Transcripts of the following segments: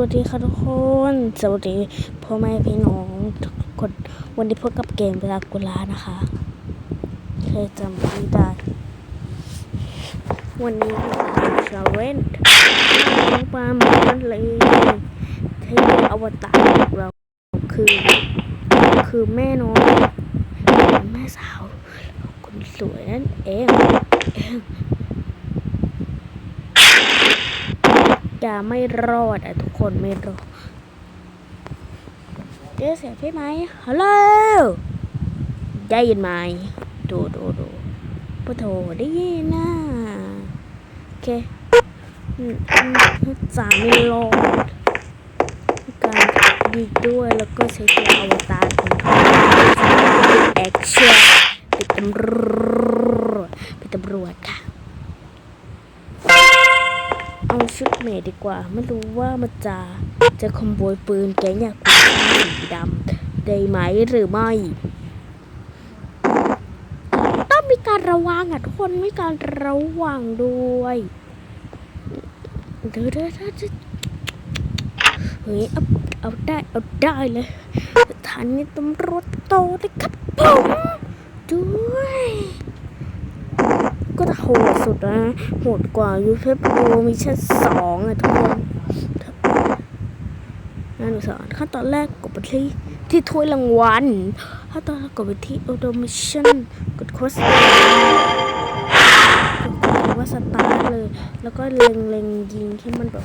วัสดีค่ะทุกคน สวัสดีพ่อแม่พี่น้องทุกคน วันนี้พบกับเกมเวลากุลานะคะ เคยจำไม่ได้ วันนี้เราชาเลนน้องปาล์มมันเลยที่อวตารของเราคือ คือแม่น้องแม่สาวคนสวยนั่นเองเอง จะไม่รอดอะทุกคนไม่รอดเดี๋ยวเสียงพี่ไหมฮัลโหลได้ยินไหมดูดูดูปะโถได้ยินนะโอเคอืมอืมสามีรอดการดีด้วยแล้วก็ใช้ตัวอวตารของเขาแอคชั่นเป็นตำรวจเป็นตำรวจค่ะ เมดดีกว่า ไม่รู้ว่ามันจะจะขโมยปืนแก๊งอยากคุณสีดำได้ไหมหรือไม่ ต้องมีการระวังอะทุกคนมีการระวังด้วยเด้อเด้อเด้อเด้อเฮ้ยเอาเอาได้เอาได้เลยสถานีตำรวจโตเลยครับผมด้วย ก็จะโหดสุดนะ โหดกว่ายูเทปโปรมิชั่นสองอะทุกคนน่าดูสอนขั้นตอนแรกกดไปที่ที่ถ้วยรางวัลขั้นตอนแรกกดไปที่ออโตเมชันกดโค้ดกดว่าสตาร์ทเลย แล้วก็เล็งเล็งยิงที่มันแบบ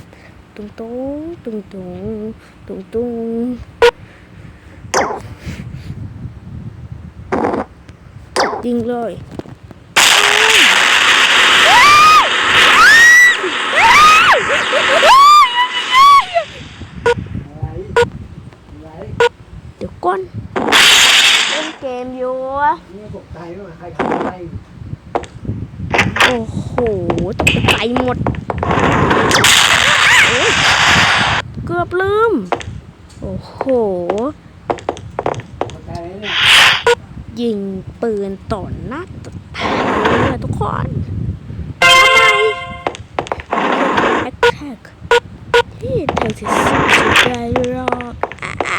ตุงตุงตุงตุงตุงตุงยิงเลย อะไร เดี๋ยว ก่อนเล่นเกมอยู่นี่ตกใจไหมใครทำอะไรโอ้โหตกใจหมด เกือบลืม โอ้โห ตกใจไหมเนี่ยยิงปืนต่อหน้าต่อตาเลยทุกคนทำไมแอคแท็กที่เธอจะสนใจหรอกอ่า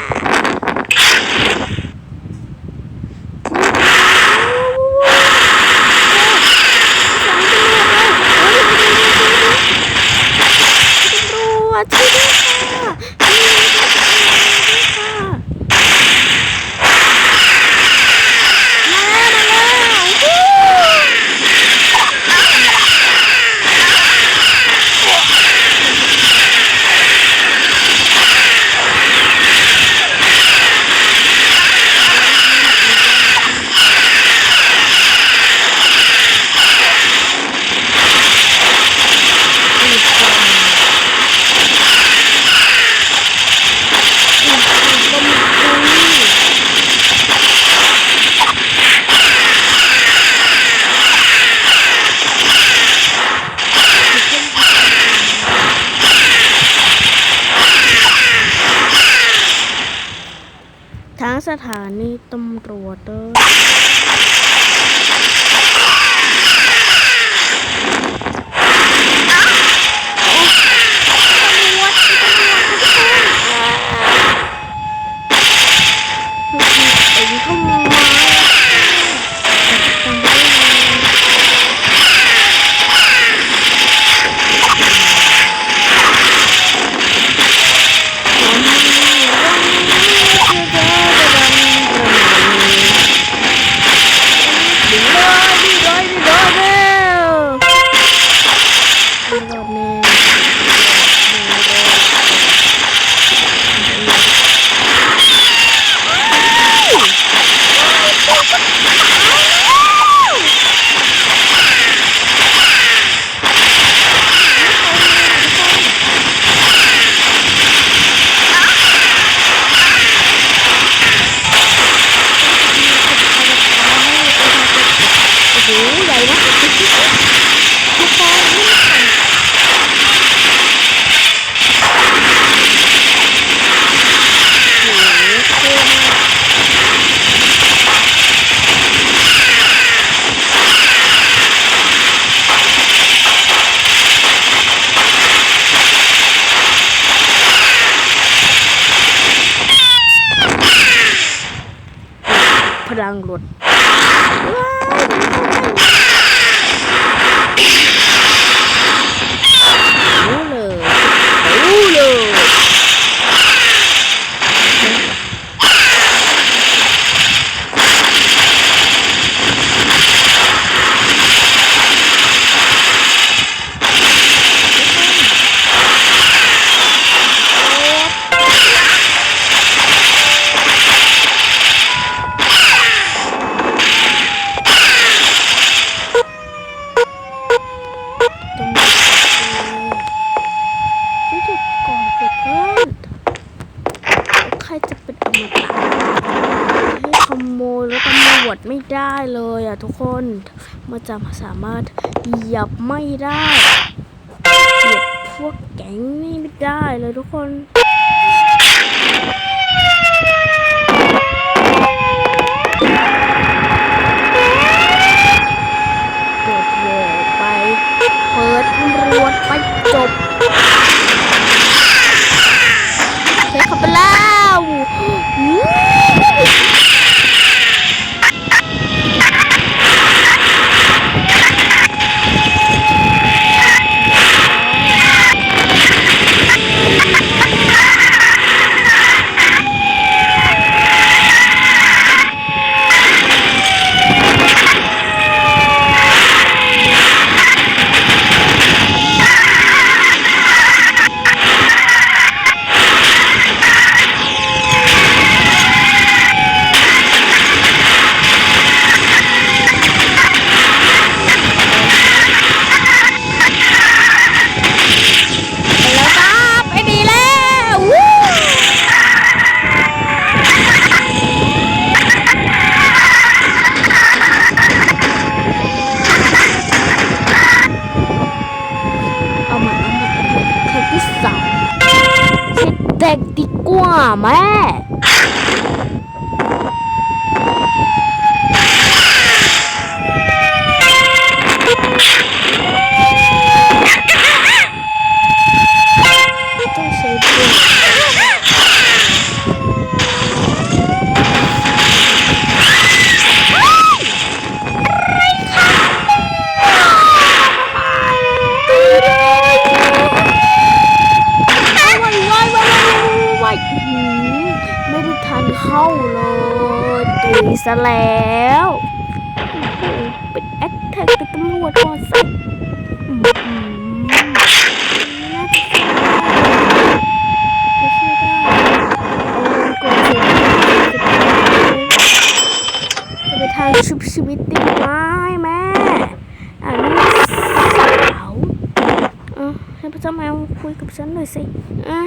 ตำรวจช่วยด้วยค่ะช่วยด้วยค่ะ มาแล้วมาแล้ววู้ทางส ถานีตำรวจเด้อ รถ ใครจะเป็นอมตะให้ขโมยแล้วตำรวจไม่ได้เลยอะทุกคนมันจะสามารถเหยียบไม่ได้เหยียบพวกแก๊งนี่ไม่ได้เลยทุกคน ดีกว่าแม่ ต้องใช้ด้วยว้ายว้ายว้ายว้ายว้ายอื้อหือไม่ได้ทันเข้าเลยตุย ซะแล้วเป็นแอคแท็กเป็นตำรวจก่อนสิอื้อหือน่าจะช่วยได้จะช่วยได้เอาเงินก่อนสิจะไปทางชุบชีวิตได้ไหมแม่อ่านี่สาวเออให้พระเจ้ามาคุยกับฉันหน่อยสิอะ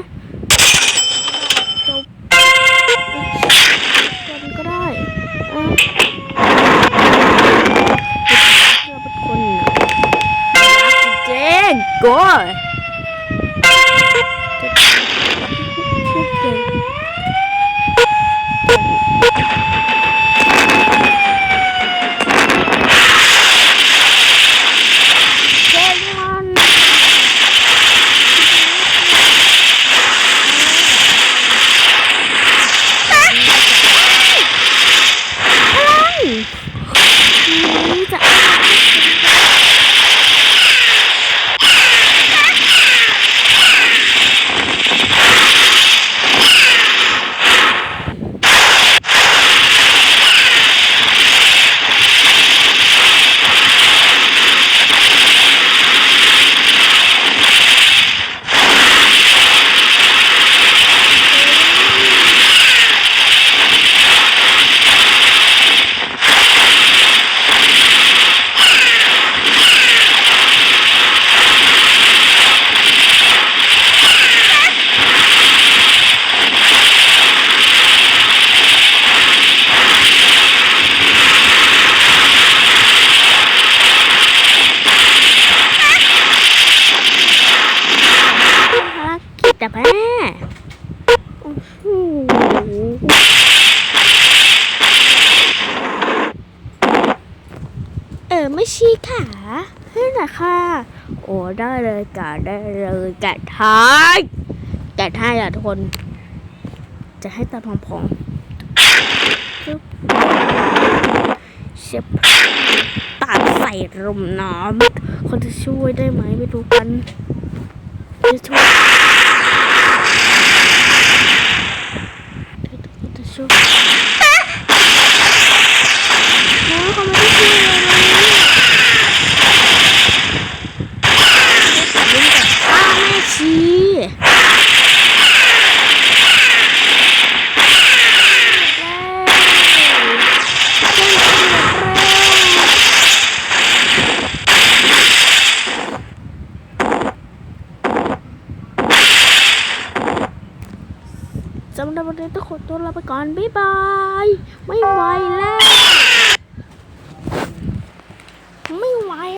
อไม่ชี้ขาให้หน่อค่ะ โอ้ได้เลยกะได้เลยกะท้ายกะท้ายอะทนจะให้ตาพองพองเชฟตาใส่ลมหน้ำคนจะช่วยได้ไหมไปดูกันจะช่วย ขอตัวลาไปก่อน บ๊ายบาย ไม่ไหวแล้ว